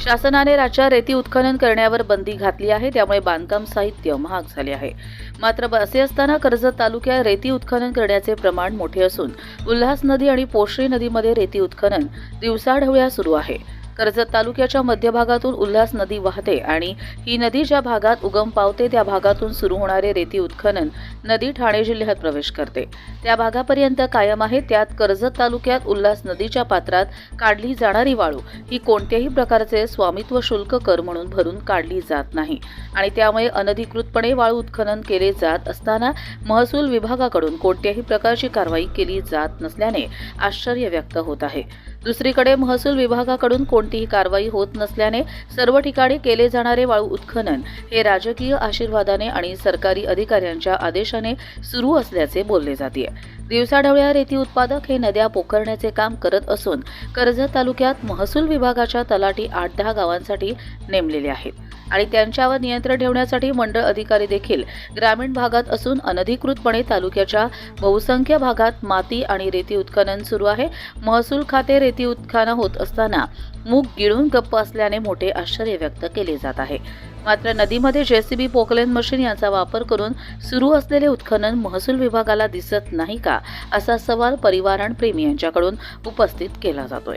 शासनाने राज्यात रेती उत्खनन करण्यावर बंदी घातली आहे त्यामुळे बांधकाम साहित्य महाग झाले आहे. मात्र असे असताना कर्जत तालुक्यात रेती उत्खनन करण्याचे प्रमाण मोठे असून उल्हास नदी आणि पोशरी नदीमध्ये रेती उत्खनन दिवसाढवळ्या सुरू आहे. कर्जत तालुक्याच्या मध्यभागातून उल्हास नदी वाहते आणि ही नदी ज्या भागात उगम पावते त्या भागातून सुरू होणारे रेती उत्खनन नदी ठाणे जिल्ह्यात प्रवेश करते. त्या भागापर्यंत कायम आहे त्यात कर्जत तालुक्यात उल्हास नदीच्या पात्रात काढली जाणारी वाळू. ही कोणत्याही प्रकारचे स्वामित्व शुल्क कर म्हणून भरून काढली जात नाही. आणि त्यामुळे अनधिकृतपणे वाळू उत्खनन केले जात असताना महसूल विभागाकडून कोणत्याही प्रकारची कारवाई केली जात नसल्याने आश्चर्य व्यक्त होत आहे. दुसरीकडे महसूल विभागाकडून कोणतीही कारवाई होत नसल्याने सर्व ठिकाणी केले जाणारे वाळू उत्खनन हे राजकीय आशीर्वादाने आणि सरकारी अधिकाऱ्यांच्या आदेशाने सुरू असल्याचे बोलले जाते. दिवसाढवळ्या रेती उत्पादक हे नद्या पोखरण्याचे काम करत असून कर्जत तालुक्यात महसूल विभागाच्या तलाठी आठ दहा गावांसाठी नेमलेले आहेत. आणि त्यांच्यावर नियंत्रण ठेवण्यासाठी मंडळ अधिकारी देखील ग्रामीण भागात असून अनधिकृतपणे तालुक्याच्या बहुसंख्य भागात माती आणि रेती उत्खनन सुरू आहे. महसूल खाते रेती उत्खनन होत असताना मूग गिळून गप्प असल्याने मोठे आश्चर्य व्यक्त केले जात आहे. मात्र नदीमध्ये जेसीबी पोकलेन मशीन यांचा वापर करून सुरू असलेले उत्खनन महसूल विभागाला दिसत नाही का? असा सवाल परिवारण प्रेमी यांच्याकडून उपस्थित केला जातोय.